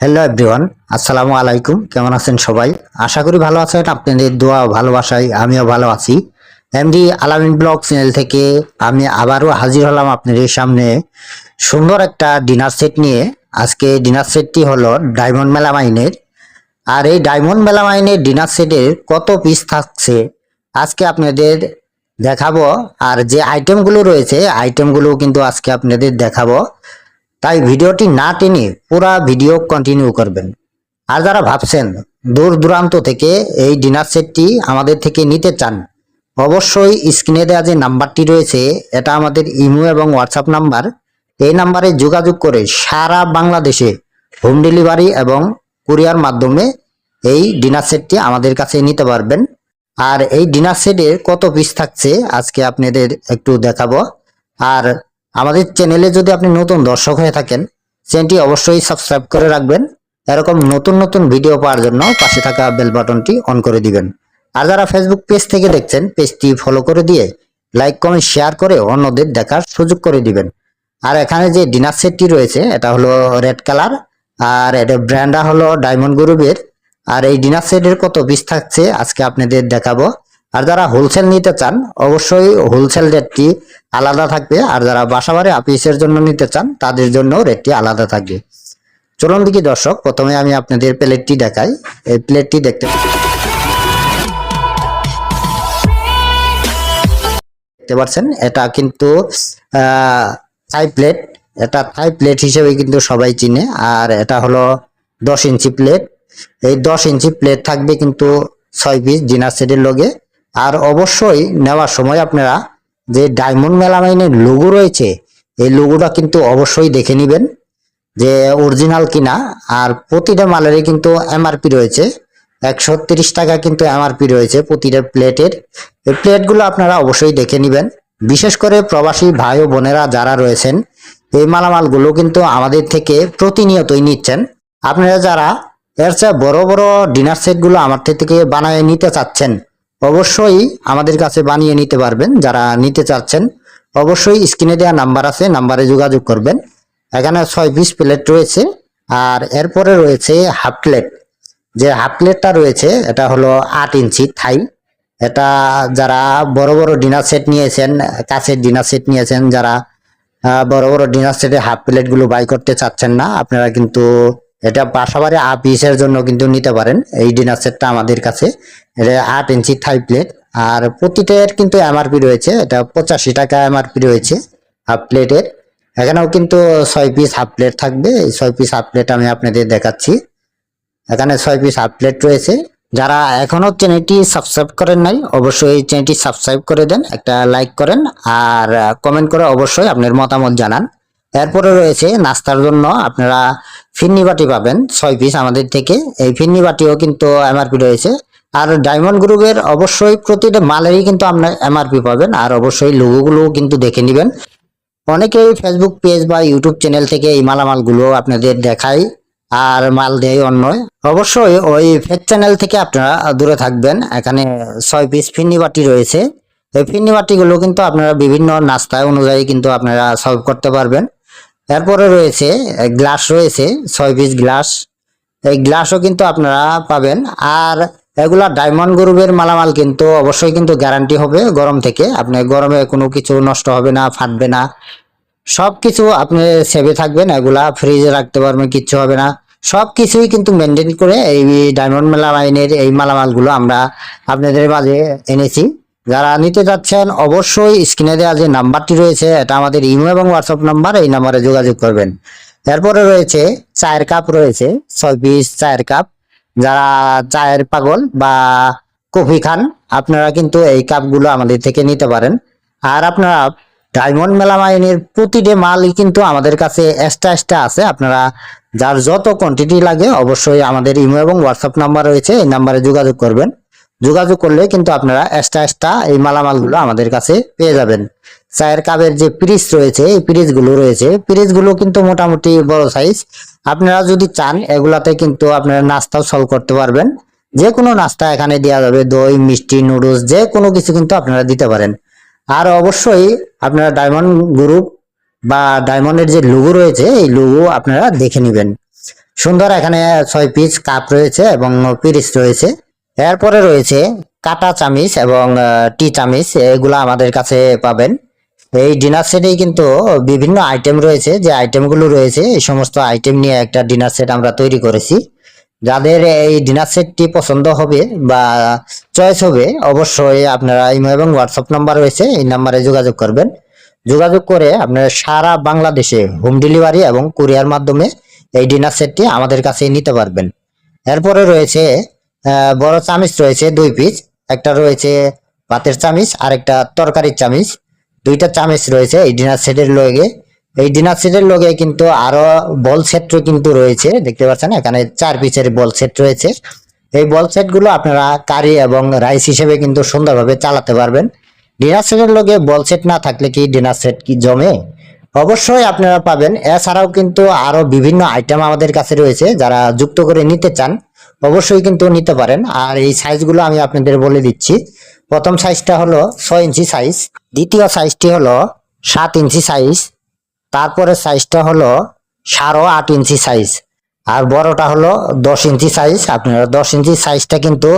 Hello everyone আসসালামু আলাইকুম কেমন আছেন সবাই? আশা করি ভালো আছেন। আপনাদের দোয়া ভালোবাসায় আমিও ভালো আছি। এমডি আলামিন ব্লগ চ্যানেল থেকে আমি আবারও হাজির হলাম আপনাদের সামনে। সুন্দর একটা ডিনার সেট নিয়ে। আজকে ডিনার সেটটি হলো ডায়মন্ড মেলামাইনের আর এই ডায়মন্ড মেলামাইনের ডিনার সেটের কত পিস থাকছে, আজকে আপনাদের দেখাবো। আর যে আইটেমগুলো রয়েছে আইটেমগুলো কিন্তু আজকে আপনাদের দেখাবো। তাই ভিডিওটি না টেনে পুরা ভিডিও কন্টিনিউ করবেন। আর যারা ভাবছেন দূর দূরান্ত থেকে এই ডিনার সেটটি আমাদের থেকে নিতে চান, অবশ্যই স্ক্রিনে দেওয়া যে নাম্বারটি রয়েছে, এটা আমাদের ইমো এবং হোয়াটসঅ্যাপ নাম্বার। এই নাম্বারে যোগাযোগ করে সারা বাংলাদেশে হোম ডেলিভারি এবং কুরিয়ার মাধ্যমে এই ডিনার সেটটি আমাদের কাছে নিতে পারবেন। আর এই ডিনার সেটের কত পিস থাকছে, আজকে আপনাদের একটু দেখাবো। আর আমাদের চ্যানেলে যদি আপনি নতুন দর্শক হয়ে থাকেন চ্যানেলটি অবশ্যই সাবস্ক্রাইব করে রাখবেন। এরকম নতুন নতুন ভিডিও পাওয়ার জন্য পাশে থাকা বেল বাটনটি অন করে দিবেন। আর যারা ফেসবুক পেজ থেকে দেখছেন পেজটি ফলো করে দিয়ে লাইক কমেন্ট শেয়ার করে অন্যদের দেখার সুযোগ করে দিবেন। আর এখানে যে ডিনার সেটটি রয়েছে, এটা হলো রেড কালার আর এটা ব্র্যান্ডটা হলো ডায়মন্ড গ্রুপের আর এই ডিনার সেটের কত পিস থাকছে, আজকে আপনাদের দেখাবো। আর যারা হোলসেল নিতে চান, অবশ্যই হোলসেল রেটটি আলাদা থাকবে। আর যারা বাসাবাড়ি আপিসের জন্য নিতে চান, তাদের জন্য রেটটি আলাদা থাকবে। চলুন দেখি দর্শক, প্রথমে আমি আপনাদের প্লেটটি দেখাই। এই প্লেটটি দেখতে দেখতে পাচ্ছেন, এটা কিন্তু থাই প্লেট এটা থাই প্লেট হিসেবে কিন্তু সবাই চিনে। আর এটা হলো দশ ইঞ্চি প্লেট এই দশ ইঞ্চি প্লেট থাকবে কিন্তু ছয় পিস ডিনার সেটের লগে। আর অবশ্যই নেওয়ার সময় আপনারা যে ডায়মন্ড মেলামাইনের লোগো রয়েছে, এই লোগোটা কিন্তু অবশ্যই দেখে নেবেন যে অরিজিনাল কিনা। আর প্রতিটা মালেরই কিন্তু এমআরপি রয়েছে। একশো টাকা কিন্তু এমআরপি রয়েছে প্রতিটা প্লেটের। এই প্লেটগুলো আপনারা অবশ্যই দেখে নেবেন। বিশেষ করে প্রবাসী ভাই ও বোনেরা যারা রয়েছেন, এই মালামালগুলো কিন্তু আমাদের থেকে প্রতিনিয়তই নিচ্ছেন। আপনারা যারা এর চেয়ে বড় বড় ডিনার সেটগুলো আমার থেকে বানিয়ে নিতে চাচ্ছেন অবশ্যই আমাদের কাছে বানিয়ে নিতে পারবেন, যারা নিতে চাচ্ছেন। অবশ্যই স্ক্রিনে দেওয়া নাম্বার আছে, নাম্বারে যোগাযোগ করবেন। এখানে ছয় পিস প্লেট রয়েছে, আর এরপরে রয়েছে হাফ প্লেট যে হাফ প্লেটটা রয়েছে, এটা হলো আট ইঞ্চি থাই এটা যারা বড় বড় ডিনার সেট নিয়েছেন, কাছের ডিনার সেট নিয়েছেন, যারা বড় বড় ডিনার সেটে হাফ প্লেটগুলো বাই করতে চাচ্ছেন না, আপনারা কিন্তু এটা বাসাবাড়ি আপিসের জন্য কিন্তু নিতে পারেন। এই ডিনার সেটটা আমাদের কাছে। এটা আট ইঞ্চি থাই প্লেট। আর প্রতিটার কিন্তু এমআরপি রয়েছে। এটা পঁচাশি টাকা এমআরপি রয়েছে হাফ প্লেটের এখানেও কিন্তু ছয় পিস হাফ প্লেট থাকবে। এই ছয় পিস হাফ প্লেট আমি আপনাদের দেখাচ্ছি। এখানে ছয় পিস হাফ প্লেট রয়েছে। যারা এখনও চ্যানেলটি সাবস্ক্রাইব করেন নাই, অবশ্যই এই চ্যানেলটি সাবস্ক্রাইব করে দেন, একটা লাইক করেন, আর কমেন্ট করে অবশ্যই আপনার মতামত জানান। এরপরে রয়েছে নাস্তার জন্য আপনারা ফিন্নি বাটি পাবেন, ছয় পিস আমাদের থেকে। এই ফিন্নি বাটিও কিন্তু এমআরপি রয়েছে। আর ডায়মন্ড গ্রুপের অবশ্যই প্রতিটা মালেরই কিন্তু আপনার এমআরপি পাবেন, আর অবশ্যই লোগোগুলো কিন্তু দেখে নেবেন। অনেকেই ফেসবুক পেজ বা ইউটিউব চ্যানেল থেকে এই মালামালগুলো আপনাদের দেখায়, আর মাল দেয় অন্য। অবশ্যই ওই ফেক চ্যানেল থেকে আপনারা দূরে থাকবেন, এখানে ছয় পিস ফিন্নি বাটি রয়েছে। এই ফিন্নি বাটিগুলো কিন্তু আপনারা বিভিন্ন নাস্তায় অনুযায়ী কিন্তু আপনারা সলভ করতে পারবেন। এরপরে রয়েছে গ্লাস রয়েছে, ছয় পিস গ্লাস। এই গ্লাসও কিন্তু আপনারা পাবেন। আর এগুলা ডায়মন্ড গ্রুপের মালামাল কিন্তু অবশ্যই কিন্তু গ্যারান্টি হবে গরম থেকে। আপনি গরমে কোনো কিছু নষ্ট হবে না, ফাটবে না। সব কিছু আপনি সেভে থাকবেন, এগুলা ফ্রিজে রাখতে পারবেন, কিচ্ছু হবে না। সব কিছুই কিন্তু মেনটেন করে এই ডায়মন্ড মেলা লাইনের এই মালামালগুলো আমরা আপনাদের মাঝে এনেছি। যারা নিতে যাচ্ছেন, অবশ্যই স্ক্রিনে দেওয়া যে নাম্বারটি রয়েছে, এটা আমাদের ইমো এবং হোয়াটসঅ্যাপ নাম্বার, এই নাম্বারে যোগাযোগ করবেন। এরপরে রয়েছে, চায়ের কাপ রয়েছে, ছয় পিস চায়ের কাপ। যারা চায়ের পাগল বা কফি খান, আপনারা কিন্তু এই কাপগুলো আমাদের থেকে নিতে পারেন। আর আপনারা ডায়মন্ড মেলামাইনের প্রতিটি মালই কিন্তু আমাদের কাছে এক্সট্রা এক্সট্রা আছে। আপনারা যার যত কোয়ান্টিটি লাগে, অবশ্যই আমাদের ইমো এবং হোয়াটসঅ্যাপ নাম্বার রয়েছে, এই নাম্বারে যোগাযোগ করবেন। যোগাযোগ করলে কিন্তু আপনারা এক্সট্রা এক্সট্রা এই মালামালগুলো আমাদের কাছে পেয়ে যাবেন। চায়ের কাপের যে পিরিজ রয়েছে, এই পিরিজগুলো রয়েছে পিরিজগুলো কিন্তু মোটামুটি বড় সাইজ আপনারা যদি চান, এগুলাতে কিন্তু আপনারা নাস্তাও সলভ করতে পারবেন। যে কোনো নাস্তা এখানে দেওয়া যাবে, দই, মিষ্টি নুডলস যে কোনো কিছু কিন্তু আপনারা দিতে পারেন। আর অবশ্যই আপনারা ডায়মন্ড গ্রুপ বা ডায়মন্ডের যে লোগো রয়েছে, এই লোগো আপনারা দেখে নেবেন। সুন্দর এখানে ছয় পিস কাপ রয়েছে এবং পিরিচ রয়েছে। এরপরে রয়েছে কাটা চামিচ এবং টি চামিচ, এগুলো আমাদের কাছে পাবেন। এই ডিনার সেটেই কিন্তু বিভিন্ন আইটেম রয়েছে, যে আইটেমগুলো রয়েছে, এই সমস্ত আইটেম নিয়ে একটা ডিনার সেট আমরা তৈরি করেছি। যাদের এই ডিনার সেটটি পছন্দ হবে বা চয়েস হবে, অবশ্যই আপনারা ইমো এবং হোয়াটসঅ্যাপ নাম্বার রয়েছে, এই নাম্বারে যোগাযোগ করবেন। যোগাযোগ করে আপনারা সারা বাংলাদেশে হোম ডেলিভারি এবং কুরিয়ার মাধ্যমে এই ডিনার সেটটি আমাদের কাছে নিতে পারবেন। এরপরে রয়েছে বড় চামিচ রয়েছে, দুই পিস। একটা রয়েছে ভাতের চামিচ আর একটা তরকারির চামিচ। দুইটা চামিচ রয়েছে এই ডিনার সেটের লগে। এই ডিনার সেটের লগে কিন্তু আরও বল সেট কিন্তু রয়েছে, দেখতে পাচ্ছেন? এখানে চার পিসের বল সেট রয়েছে। এই বল সেটগুলো আপনারা কারি এবং রাইস হিসেবে কিন্তু সুন্দরভাবে চালাতে পারবেন। ডিনার সেটের লগে বল সেট না থাকলে কি ডিনার সেট কি জমে? অবশ্যই আপনারা পাবেন। এছাড়াও কিন্তু আরও বিভিন্ন আইটেম আমাদের কাছে রয়েছে, যারা যুক্ত করে নিতে চান। অবশ্যই কিন্তু নিতে পারেন। আর এই সাইজগুলো আমি আপনাদের বলে দিচ্ছি। প্রথম সাইজটা হলো ছয় ইঞ্চি সাইজ দ্বিতীয় সাইজটি হলো সাত ইঞ্চি সাইজ তারপরে সাইজটা হলো সাড়ে আট ইঞ্চি সাইজ আর বড়টা হলো দশ ইঞ্চি সাইজ আপনারা দশ ইঞ্চি সাইজটা কিন্তু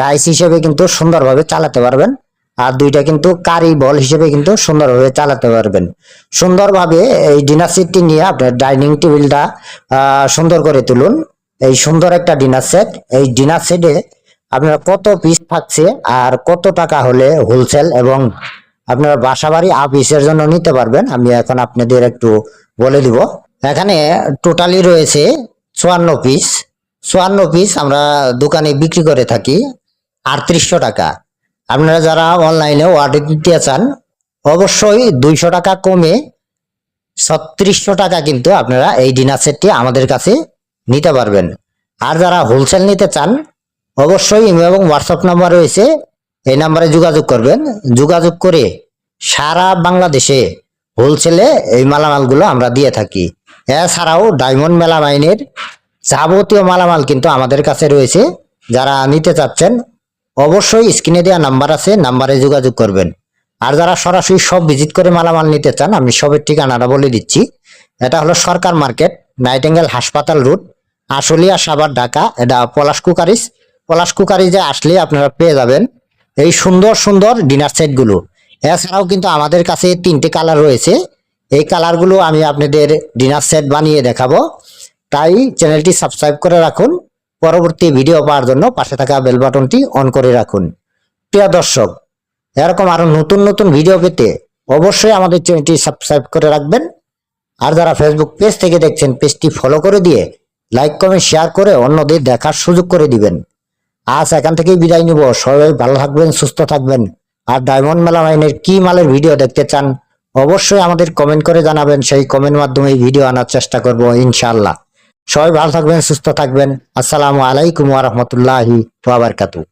রাইস হিসেবে কিন্তু সুন্দরভাবে চালাতে পারবেন, আর দুইটা কিন্তু কারি বল হিসেবে কিন্তু সুন্দরভাবে চালাতে পারবেন। সুন্দরভাবে এই ডিনার সেটটি নিয়ে আপনার ডাইনিং টেবিলটা সুন্দর করে তুলুন। এই সুন্দর একটা ডিনার সেট। এই ডিনার সেটে আপনার কত পিস থাকছে আর কত টাকা হলে হোলসেল এবং আপনার বাসা বাড়ি আপিসের জন্য নিতে পারবেন। আমি এখন আপনাদের একটু বলে দিব। এখানে টোটালি রয়েছে চুয়ান্ন পিস চুয়ান্ন পিস আমরা দোকানে বিক্রি করে থাকি আটত্রিশশো টাকা। আপনারা যারা অনলাইনে অর্ডার দিতে চান, অবশ্যই দুইশো টাকা কমে ছত্রিশশো টাকা কিন্তু আপনারা এই ডিনার সেটটি আমাদের কাছে নিতে পারবেন। আর যারা হোলসেল নিতে চান, অবশ্যই ইমেল এবং হোয়াটসঅ্যাপ নাম্বার রয়েছে, এই নাম্বারে যোগাযোগ করবেন। যোগাযোগ করে সারা বাংলাদেশে হোলসেলে এই মালামালগুলো আমরা দিয়ে থাকি। এছাড়াও ডায়মন্ড মেলামাইনের যাবতীয় মালামাল কিন্তু আমাদের কাছে রয়েছে। যারা নিতে চাচ্ছেন, অবশ্যই স্ক্রিনে দেওয়া নাম্বার আছে, নাম্বারে যোগাযোগ করবেন। আর যারা সরাসরি সব ভিজিট করে মালামাল নিতে চান, আমি সবের ঠিকানাটা বলে দিচ্ছি। এটা হলো সরকার মার্কেট নাইটেঙ্গেল হাসপাতাল রুট, আশুলিয়া সাবার ঢাকা। এটা পলাশ কুকারিস পলাশ কুকারিজে আসলে আপনারা পেয়ে যাবেন এই সুন্দর সুন্দর ডিনার সেটগুলো। এছাড়াও কিন্তু আমাদের কাছে তিনটে কালার রয়েছে। এই কালারগুলো আমি আপনাদের ডিনার সেট বানিয়ে দেখাবো। তাই চ্যানেলটি সাবস্ক্রাইব করে রাখুন। পরবর্তী ভিডিও পাওয়ার জন্য পাশে থাকা বেল বাটনটি অন করে রাখুন। প্রিয় দর্শক, এরকম আরও নতুন নতুন ভিডিও পেতে অবশ্যই আমাদের চ্যানেলটি সাবস্ক্রাইব করে রাখবেন। আর যারা ফেসবুক পেজ থেকে দেখছেন পেজটি ফলো করে দিয়ে লাইক কমেন্ট শেয়ার করে অন্যদের দেখার সুযোগ করে দিবেন। আজ এখান থেকেই বিদায় নিব। সবাই ভালো থাকবেন, সুস্থ থাকবেন। আর ডায়মন্ড মেলা মাইনের কি মালের ভিডিও দেখতে চান, অবশ্যই আমাদের কমেন্ট করে জানাবেন। সেই কমেন্ট মাধ্যমে ভিডিও আনার চেষ্টা করব, ইনশাআল্লাহ। সবাই ভালো থাকবেন, সুস্থ থাকবেন। আসসালামু আলাইকুম ওয়া বারাকাতুহু।